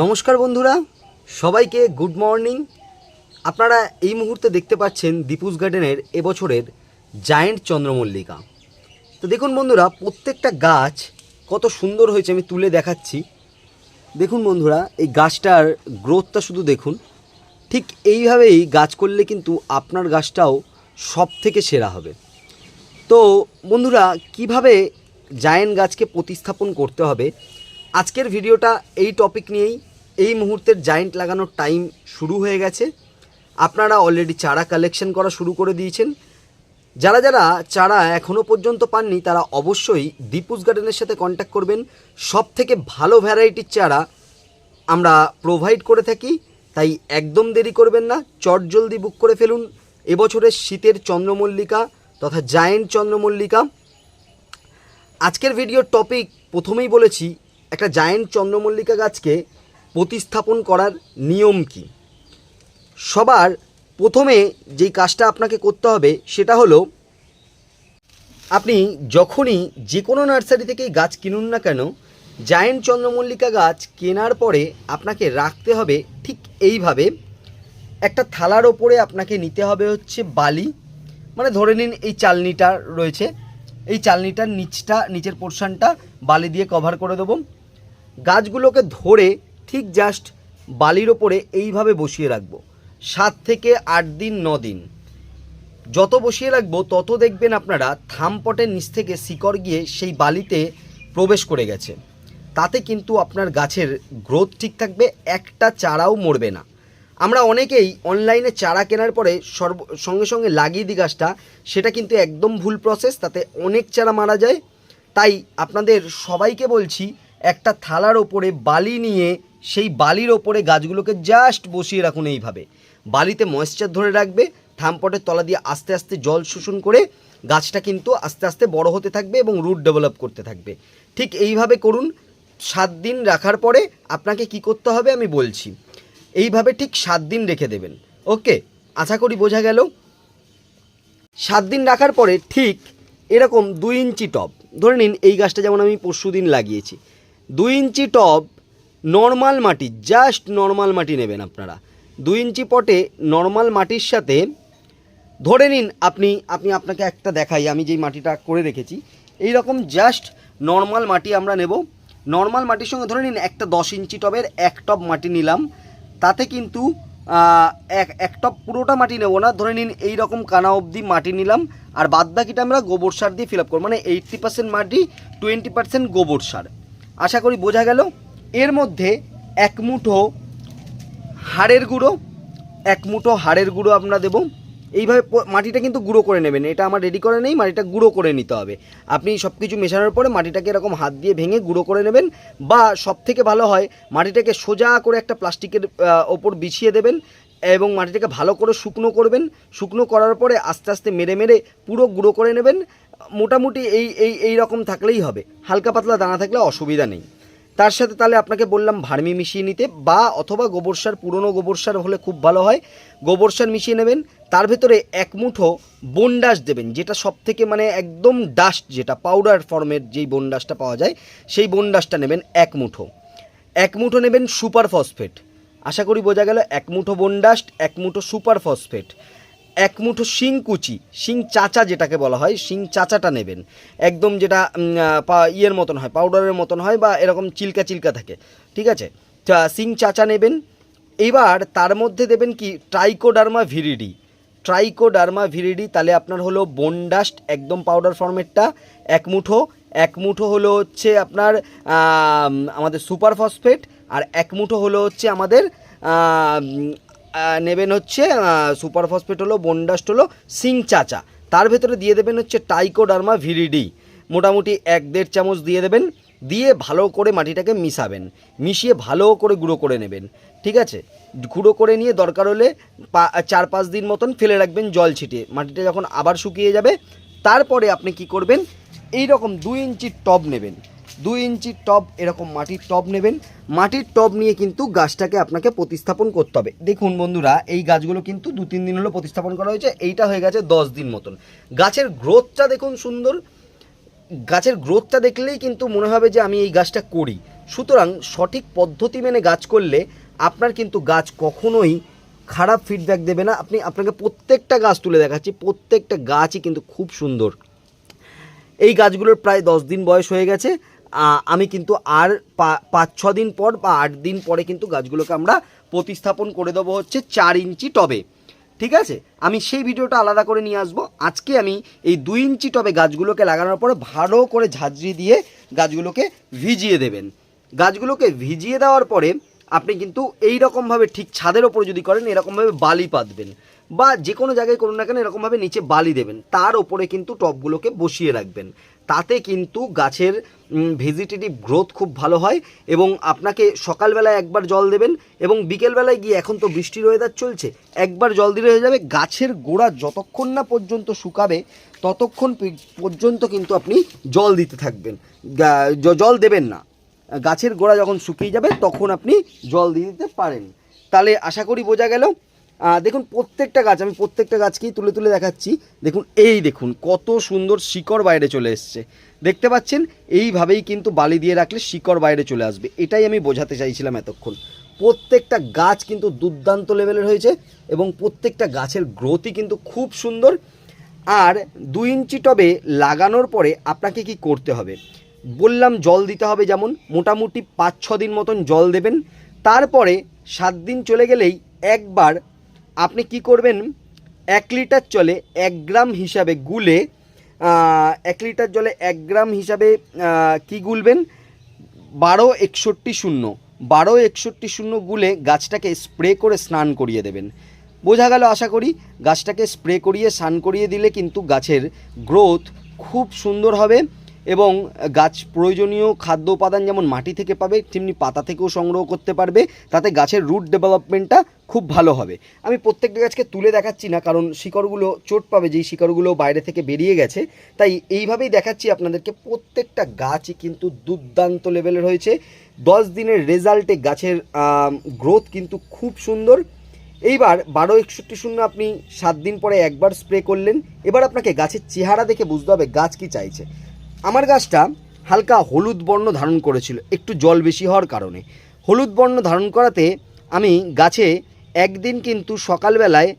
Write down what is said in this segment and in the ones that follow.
নমস্কার বন্ধুরা, সবাইকে গুড মর্নিং। আপনারা এই মুহূর্তে দেখতে পাচ্ছেন দীপুস গার্ডেনের এবছরের জায়েন্ট চন্দ্রমল্লিকা। তো দেখুন বন্ধুরা, প্রত্যেকটা গাছ কত সুন্দর হয়েছে, আমি তুলে দেখাচ্ছি। দেখুন বন্ধুরা, এই গাছটার গ্রোথটা শুধু দেখুন। ঠিক এইভাবেই গাছ করলে কিন্তু আপনার গাছটাও সব থেকে সেরা হবে। তো বন্ধুরা, কীভাবে জায়েন্ট গাছকে প্রতিস্থাপন করতে হবে আজকের ভিডিওটা এই টপিক নিয়েই। এই মুহূর্তের জায়েন্ট লাগানোর টাইম শুরু হয়ে গেছে। আপনারা অলরেডি চারা কালেকশন করা শুরু করে দিয়েছেন। যারা যারা চারা এখনও পর্যন্ত পাননি, তারা অবশ্যই দীপুস গার্ডেনের সাথে কন্ট্যাক্ট করবেন। সব থেকে ভালো ভ্যারাইটির চারা আমরা প্রোভাইড করে থাকি, তাই একদম দেরি করবেন না। চট জলদি বুক করে ফেলুন। এবছরের শীতের চন্দ্রমল্লিকা তথা জায়েন্ট চন্দ্রমল্লিকা। আজকের ভিডিওর টপিক প্রথমেই বলেছি একটা জায়েন্ট চন্দ্রমল্লিকা গাছকে প্রতিস্থাপন করার নিয়ম কি? সবার প্রথমে যেই কাজটা আপনাকে করতে হবে সেটা হলো, আপনি যখনই যে কোনো নার্সারি থেকেই গাছ কিনুন না কেন জায়েন্ট চন্দ্রমল্লিকা গাছ কেনার পরে আপনাকে রাখতে হবে ঠিক এইভাবে, একটা থালার ওপরে আপনাকে নিতে হবে হচ্ছে বালি মানে ধরে নিন এই চালনিটা রয়েছে, এই চালনিটার নিচটা, নিচের পোর্শনটা বালি দিয়ে কভার করে দেবো। গাছগুলোকে ধরে ঠিক জাস্ট বালির ওপরে এইভাবে বসিয়ে রাখব। সাত থেকে আট দিন, ন দিন। যত বসিয়ে রাখব, তত দেখবেন আপনারা থামপটের নিচ থেকে শিকড় গিয়ে সেই বালিতে প্রবেশ করে গেছে। তাতে কিন্তু আপনার গাছের গ্রোথ ঠিক থাকবে, একটা চারাও মরবে না। আমরা অনেকেই অনলাইনে চারা কেনার পরে সর্ব, সঙ্গে সঙ্গে লাগিয়ে দিই গাছটা, সেটা কিন্তু একদম ভুল প্রসেস তাতে অনেক চারা মারা যায়। তাই আপনাদের সবাইকে বলছি একটা থালার ওপরে বালি নিয়ে সেই বালির ওপরে গাছগুলোকে জাস্ট বসিয়ে রাখুন এইভাবে। বালিতে ময়েশ্চার ধরে রাখবে, থামপটের তলা দিয়ে আস্তে আস্তে জল শোষণ করে গাছটা কিন্তু আস্তে আস্তে বড় হতে থাকবে এবং রুট ডেভেলপ করতে থাকবে। ঠিক এইভাবে করুন, সাত দিন রাখার পরে আপনাকে কি করতে হবে আমি বলছি। এইভাবে ঠিক সাত দিন রেখে দেবেন। ওকে আশা করি বোঝা গেল। সাত দিন রাখার পরে ঠিক এরকম দুই ইঞ্চি টব। ধরে নিন এই গাছটা যেমন আমি পরশু দিন লাগিয়েছি। দুই ইঞ্চি টব নর্মাল মাটি জাস্ট নর্মাল মাটি নেবেন আপনারা। দু ইঞ্চি পটে নর্মাল মাটির সাথে ধরে নিন আপনি আপনি আপনাকে একটা দেখাই, আমি যেই মাটিটা করে রেখেছি এই রকম জাস্ট নর্মাল মাটি আমরা নেব। নর্মাল মাটির সঙ্গে ধরে নিন একটা দশ ইঞ্চি টবের এক টব মাটি নিলাম। তাতে কিন্তু এক এক টপ পুরোটা মাটি নেব না, ধরে নিন এই রকম কানা অবধি মাটি নিলাম। আর বাদ বাকিটা আমরা গোবর সার দিয়ে ফিল আপ করব মানে এইট্টি পার্সেন্ট মাটি টোয়েন্টি পার্সেন্ট গোবর সার। আশা করি বোঝা গেল। এর মধ্যে এক মুঠো হাড়ের গুঁড়ো, এক মুঠো হাড়ের গুঁড়ো আমরা দেবো। এইভাবে মাটিটা কিন্তু গুঁড়ো করে নেবেন। এটা আমার রেডি করে নেই, মাটিটা গুঁড়ো করে নিতে হবে। আপনি সব কিছু মেশানোর পরে মাটিটাকে এরকম হাত দিয়ে ভেঙে গুঁড়ো করে নেবেন বা সব থেকে ভালো হয়, মাটিটাকে সোজা করে একটা প্লাস্টিকের ওপর বিছিয়ে দেবেন এবং মাটিটাকে ভালো করে শুকনো করবেন। শুকনো করার পরে আস্তে আস্তে মেরে মেরে পুরো গুঁড়ো করে নেবেন। মোটামুটি এই এই এই রকম থাকলেই হবে। হালকা পাতলা দানা থাকলে অসুবিধা নেই। তার সাথে তাহলে আপনাকে বললাম ভার্মি মিশিয়ে নিতে বা অথবা গোবর সার, পুরনো গোবর সার হলে খুব ভালো হয়। গোবর সার মিশিয়ে নেবেন। তার ভেতরে এক মুঠো বনডাস দেবেন, যেটা সব থেকে মানে একদম ডাস্ট যেটা পাউডার ফর্মের যেই বনডাসটা পাওয়া যায়, সেই বনডাসটা নেবেন এক মুঠো। এক মুঠো নেবেন সুপার ফসফেট। আশা করি বোঝা গেল, এক মুঠো বনডাস্ট এক মুঠো সুপার ফসফেট। এক মুঠো শিং কুচি, শিং চাচা যেটাকে বলা হয়, শিং চাচাটা নেবেন। একদম যেটা ইয়ের মতন হয় পাউডারের মতন হয় বা এরকম চিলকা চিলকা থাকে, ঠিক আছে? শিং চাচা নেবেন। এবার তার মধ্যে দেবেন কি? ট্রাইকোডার্মা ভিরিডি ট্রাইকোডার্মা ভিরিডি তাহলে আপনার হলো বনডাস্ট একদম পাউডার ফর্মেটটা এক মুঠো। এক মুঠো হলো হচ্ছে আপনার আমাদের সুপার ফসফেট আর এক মুঠো হলো হচ্ছে আমাদের নেবেন হচ্ছে সুপার ফসফেট হলো, বনডাস্ট হলো, সিং চাচা। তার ভেতরে দিয়ে দেবেন হচ্ছে টাইকোডার্মা ভিরিডি। মোটামুটি এক দেড় চামচ দিয়ে দেবেন, দিয়ে ভালো করে মাটিটাকে মিশাবেন। মিশিয়ে ভালো করে গুঁড়ো করে নেবেন, ঠিক আছে? গুঁড়ো করে নিয়ে দরকার হলে চার পাঁচ দিন মতন ফেলে রাখবেন জল ছিটিয়ে। মাটিটা যখন আবার শুকিয়ে যাবে, তারপরে আপনি কি করবেন এই রকম দুই ইঞ্চির টব নেবেন। দুই ইঞ্চির টব এরকম মাটির টব নেবেন। মাটির টব নিয়ে কিন্তু গাছটাকে আপনাকে প্রতিস্থাপন করতে হবে। দেখুন বন্ধুরা, এই গাছগুলো কিন্তু দু তিন দিন হলো প্রতিস্থাপন করা হয়েছে, এইটা হয়ে গেছে দশ দিন মতন। গাছের গ্রোথটা দেখুন সুন্দর। গাছের গ্রোথটা দেখলেই কিন্তু মনে হবে যে আমি এই গাছটা করি। সুতরাং সঠিক পদ্ধতি মেনে গাছ করলে আপনার কিন্তু গাছ কখনোই খারাপ ফিডব্যাক দেবে না। আপনি, আপনাকে প্রত্যেকটা গাছ তুলে দেখাচ্ছি, প্রত্যেকটা গাছই কিন্তু খুব সুন্দর। এই গাছগুলোর প্রায় দশ দিন বয়স হয়ে গেছে। আমি কিন্তু আর পাঁচ, ছ দিন পর বা আট দিন পরে কিন্তু গাছগুলোকে আমরা প্রতিস্থাপন করে দেবো হচ্ছে চার ইঞ্চি টবে। ঠিক আছে? আমি সেই ভিডিওটা আলাদা করে নিয়ে আসব। আজকে আমি এই দুই ইঞ্চি টবে গাছগুলোকে লাগানোর পরে ভালো করে ঝাঁঝরি দিয়ে গাছগুলোকে ভিজিয়ে দেবেন। গাছগুলোকে ভিজিয়ে দেওয়ার পরে আপনি কিন্তু এই রকমভাবে ঠিক ছাদের ওপরে যদি করেন, এরকমভাবে বালি পাতবেন বা যে কোনো জায়গায় করুন না কেন, এরকমভাবে নিচে বালি দেবেন। তার ওপরে কিন্তু টবগুলোকে বসিয়ে রাখবেন। তাতে কিন্তু গাছের ভেজিটেটিভ গ্রোথ খুব ভালো হয় এবং আপনাকে সকালবেলায় একবার জল দেবেন এবং বিকেলবেলায় গিয়ে এখন তো বৃষ্টির ওয়েদার চলছে, একবার জল দিলে হয়ে যাবে। গাছের গোড়া যতক্ষণ না পর্যন্ত শুকাবে, ততক্ষণ পর্যন্ত কিন্তু আপনি জল দিতে থাকবেন। জল দেবেন না। গাছের গোড়া যখন শুকিয়ে যাবে, তখন আপনি জল দিয়ে দিতে পারেন। তাহলে আশা করি বোঝা গেল। দেখুন, প্রত্যেকটা গাছ, আমি প্রত্যেকটা গাছকেই তুলে তুলে দেখাচ্ছি। দেখুন, এই দেখুন, কত সুন্দর শিকড় বাইরে চলে এসছে। দেখতে পাচ্ছেন? এইভাবেই কিন্তু বালি দিয়ে রাখলে শিকড় বাইরে চলে আসবে। এটাই আমি বোঝাতে চাইছিলাম এতক্ষণ। প্রত্যেকটা গাছ কিন্তু দুর্দান্ত লেভেলের হয়েছে এবং প্রত্যেকটা গাছের গ্রোথই কিন্তু খুব সুন্দর। আর দুই ইঞ্চি টবে লাগানোর পরে আপনাকে কি করতে হবে? বললাম জল দিতে হবে যেমন, মোটামুটি পাঁচ ছ দিন মতন জল দেবেন। তারপরে সাত দিন চলে গেলেই একবার আপনি কি করবেন? এক লিটার জলে এক গ্রাম হিসাবে গুলে এক লিটার জলে এক গ্রাম হিসাবে কি গুলবেন? বারো একষট্টি শূন্য। বারো একষট্টি শূন্য গুলে গাছটাকে স্প্রে করে স্নান করিয়ে দেবেন। বোঝা গেল আশা করি? গাছটাকে স্প্রে করিয়ে স্নান করিয়ে দিলে কিন্তু গাছের গ্রোথ খুব সুন্দর হবে এবং গাছ প্রয়োজনীয় খাদ্য উপাদান যেমন মাটি থেকে পাবে, তেমনি পাতা থেকেও সংগ্রহ করতে পারবে। তাতে গাছের রুট ডেভেলপমেন্টটা খুব ভালো হবে। আমি প্রত্যেকটা গাছকে তুলে দেখাচ্ছি না, কারণ শিকড়গুলো চোট পাবে, যেই শিকড়গুলো বাইরে থেকে বেরিয়ে গেছে। তাই এইভাবেই দেখাচ্ছি আপনাদেরকে, প্রত্যেকটা গাছই কিন্তু দুর্দান্ত লেভেলের হয়েছে। দশ দিনের রেজাল্টে গাছের গ্রোথ কিন্তু খুব সুন্দর। এইবার বারো একষট্টি শূন্য আপনি সাত দিন পরে একবার স্প্রে করলেন। এবার আপনাকে গাছের চেহারা দেখে বুঝতে হবে গাছ কি চাইছে। আমার গাছটা হালকা হলুদ বর্ণ ধারণ করেছিল, একটু জল বেশি হওয়ার কারণে। হলুদ বর্ণ ধারণ করাতে আমি গাছে একদিন কিন্তু সকালবেলায়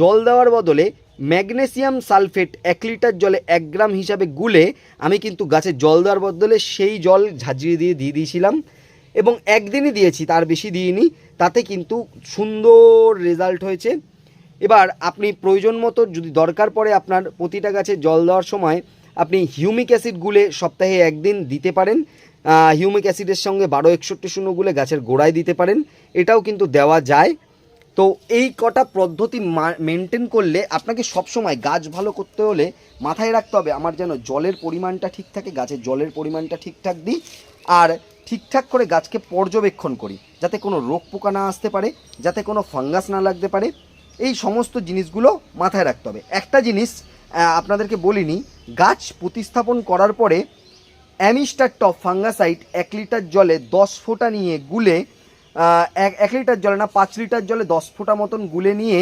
জল দেওয়ার বদলে ম্যাগনেসিয়াম সালফেট এক লিটার জলে এক গ্রাম হিসাবে গুলে আমি কিন্তু গাছে জল দেওয়ার বদলে সেই জল ঝাঁঝরিয়ে দিয়ে দিয়ে দিয়েছিলাম এবং একদিনই দিয়েছি, তার বেশি দিইনি। তাতে কিন্তু সুন্দর রেজাল্ট হয়েছে। এবার আপনি প্রয়োজন মতো যদি দরকার পড়ে আপনার প্রতিটা গাছে জল দেওয়ার সময় আপনি হিউমিক অ্যাসিড গুলে সপ্তাহে একদিন দিতে পারেন। হিউমিক অ্যাসিডের সঙ্গে বারো একষট্টি শূন্য গুলে গাছের গোড়ায় দিতে পারেন। এটাও কিন্তু দেওয়া যায়। তো এই কটা পদ্ধতি মেনটেন করলে আপনাকে সবসময় গাছ ভালো করতে হলে মাথায় রাখতে হবে আমার যেন জলের পরিমাণটা ঠিক থাকে, গাছের জলের পরিমাণটা ঠিকঠাক দিই আর ঠিকঠাক করে গাছকে পর্যবেক্ষণ করি, যাতে কোনো রোগ পোকা না আসতে পারে, যাতে কোনো ফাঙ্গাস না লাগতে পারে। এই সমস্ত জিনিসগুলো মাথায় রাখতে হবে। একটা জিনিস আপনাদেরকে বলিনি, গাছ প্রতিস্থাপন করার পরে অ্যামিস্টার টপ ফাঙ্গাসাইড এক লিটার জলে দশ ফোঁটা নিয়ে গুলে এক লিটার জলে না, পাঁচ লিটার জলে দশ ফোঁটা মতন গুলে নিয়ে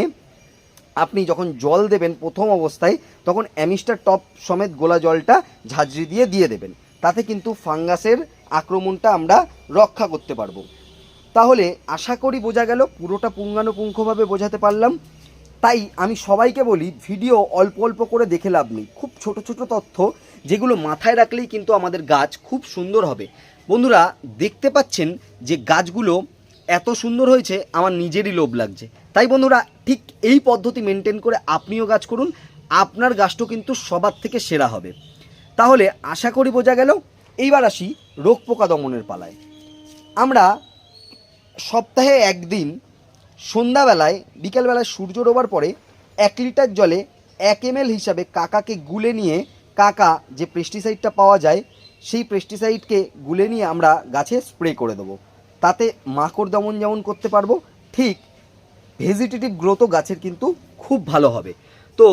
আপনি যখন জল দেবেন প্রথম অবস্থায়, তখন অ্যামিস্টার টপ সমেত গোলা জলটা ঝাঁঝরি দিয়ে দিয়ে দেবেন। তাতে কিন্তু ফাঙ্গাসের আক্রমণটা আমরা রক্ষা করতে পারব। তাহলে আশা করি বোঝা গেল, পুরোটা পুঙ্খানুপুঙ্খভাবে বোঝাতে পারলাম। তাই আমি সবাইকে বলি, ভিডিও অল্প অল্প করে দেখে লাভ নেই। খুব ছোট ছোট তথ্য যেগুলো মাথায় রাখলেই কিন্তু আমাদের গাছ খুব সুন্দর হবে। বন্ধুরা, দেখতে পাচ্ছেন যে গাছগুলো এত সুন্দর হয়েছে, আমার নিজেরই লোভ লাগছে। তাই বন্ধুরা, ঠিক এই পদ্ধতি মেনটেন করে আপনিও গাছ করুন, আপনার গাছটাও কিন্তু সবার থেকে সেরা হবে। তাহলে আশা করি বোঝা গেল, এইবার আসি রোগ পোকা দমনের পালায়। আমরা সপ্তাহে একদিন সন্ধ্যাবেলায়, বিকেলবেলায় সূর্য ডোবার পরে এক লিটার জলে এক এম হিসাবে কাকাকে গুলে নিয়ে কাকা যে পেস্টিসাইডটা পাওয়া যায়, সেই পেস্টিসাইডকে গুলে নিয়ে আমরা গাছে স্প্রে করে দেবো। তাতে মাকড় দমন যেমন করতে পারব, ঠিক ভেজিটেটিভ গ্রোথও গাছের কিন্তু খুব ভালো হবে। তো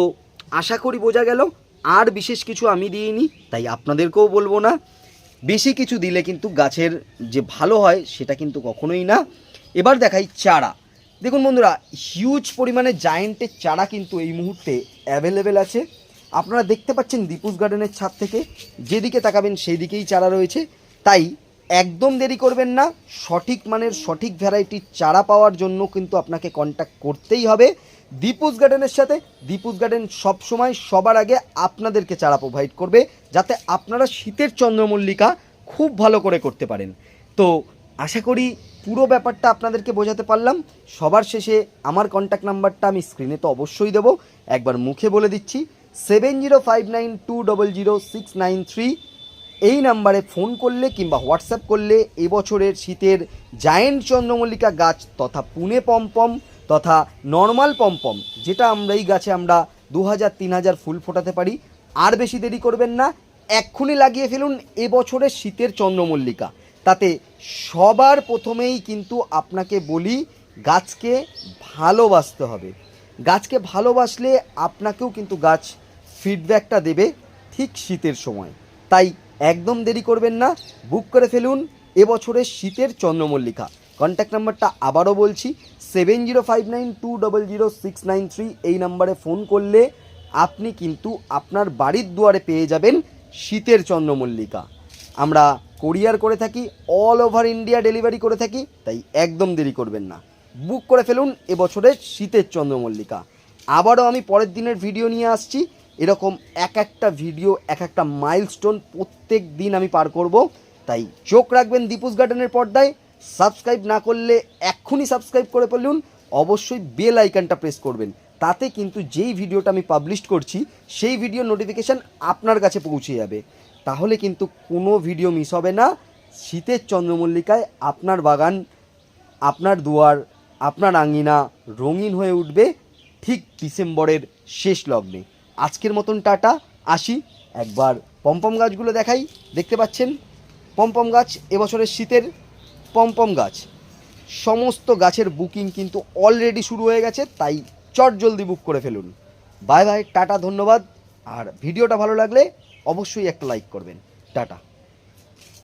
আশা করি বোঝা গেল, আর বিশেষ কিছু আমি দিইনি, তাই আপনাদেরকেও বলব না। বেশি কিছু দিলে কিন্তু গাছের যে ভালো হয়, সেটা কিন্তু কখনোই না। এবার দেখাই চারা। দেখুন বন্ধুরা হিউজ পরিমাণে জায়েন্টের চারা কিন্তু এই মুহূর্তে অ্যাভেলেবেল আছে। আপনারা দেখতে পাচ্ছেন দীপুস গার্ডেনের ছাদ থেকে যেদিকে তাকাবেন সেই দিকেই চারা রয়েছে। তাই একদম দেরি করবেন না, সঠিক মানের সঠিক ভ্যারাইটির চারা পাওয়ার জন্য কিন্তু আপনাকে কন্ট্যাক্ট করতেই হবে দীপুস গার্ডেনের সাথে। দীপুস গার্ডেন সবসময় সবার আগে আপনাদেরকে চারা প্রোভাইড করবে, যাতে আপনারা শীতের চন্দ্রমল্লিকা খুব ভালো করে করতে পারেন। তো আশা করি পুরো ব্যাপারটা আপনাদেরকে বোঝাতে পারলাম। সবার শেষে আমার কন্ট্যাক্ট নাম্বারটা আমি স্ক্রিনে তো অবশ্যই দেবো। একবার মুখে বলে দিচ্ছি seven zero five nine two double zero six nine three. এই নাম্বারে ফোন করলে কিংবা হোয়াটসঅ্যাপ করলে এবছরের শীতের জায়েন্ট চন্দ্রমল্লিকা গাছ তথা পুনে পম্পম তথা নর্মাল পম্পম, যেটা আমরা এই গাছে আমরা দু হাজার তিন হাজার ফুল ফোটাতে পারি। আর বেশি দেরি করবেন না, এক্ষুনি লাগিয়ে ফেলুন এবছরের শীতের চন্দ্রমল্লিকা। তাতে সবার প্রথমেই কিন্তু আপনাকে বলি, গাছকে ভালোবাসতে হবে। গাছকে ভালোবাসলে আপনাকেও কিন্তু গাছ ফিডব্যাকটা দেবে ঠিক শীতের সময়। তাই একদম দেরি করবেন না বুক করে ফেলুন এবছরের শীতের চন্দ্রমল্লিকা। কন্ট্যাক্ট নাম্বারটা আবারও বলছি seven zero five nine two double zero six nine three এই নাম্বারে ফোন করলে আপনি কিন্তু আপনার বাড়ির দুয়ারে পেয়ে যাবেন শীতের চন্দ্রমল্লিকা। আমরা কোরিয়ার করে থাকি অল ওভার ইন্ডিয়া ডেলিভারি করে থাকি, তাই একদম দেরি করবেন না। বুক করে ফেলুন এবছরের শীতের চন্দ্রমল্লিকা। আবারও আমি পরের দিনের ভিডিও নিয়ে আসছি এরকম এক একটা ভিডিও এক একটা মাইলস্টোন প্রত্যেক দিন আমি পার করব। তাই চোখ রাখবেন দীপুস গার্ডেনের পর্দায়। সাবস্ক্রাইব না করলে এক্ষুনি সাবস্ক্রাইব করে ফেলুন। অবশ্যই বেল আইকনটা প্রেস করবেন। তাতে কিন্তু যেই ভিডিওটা আমি পাবলিশ করছি, সেই ভিডিও নোটিফিকেশান আপনার কাছে পৌঁছে যাবে। তাহলে কিন্তু কোনো ভিডিও মিস হবে না। শীতের চন্দ্রমল্লিকায় আপনার বাগান, আপনার দুয়ার, আপনার আঙিনা রঙিন হয়ে উঠবে ঠিক ডিসেম্বরের শেষ লগ্নে। আজকের মতন টাটা, আসি। একবার পম্পম গাছগুলো দেখাই। দেখতে পাচ্ছেন পম্পম গাছ এবছরের শীতের পম্পম গাছ। সমস্ত গাছের বুকিং কিন্তু অলরেডি শুরু হয়ে গেছে, তাই চট জলদি বুক করে ফেলুন। বাই বাই, টাটা, ধন্যবাদ। আর ভিডিওটা ভালো লাগলে অবশ্যই একটা লাইক করবেন। টাটা।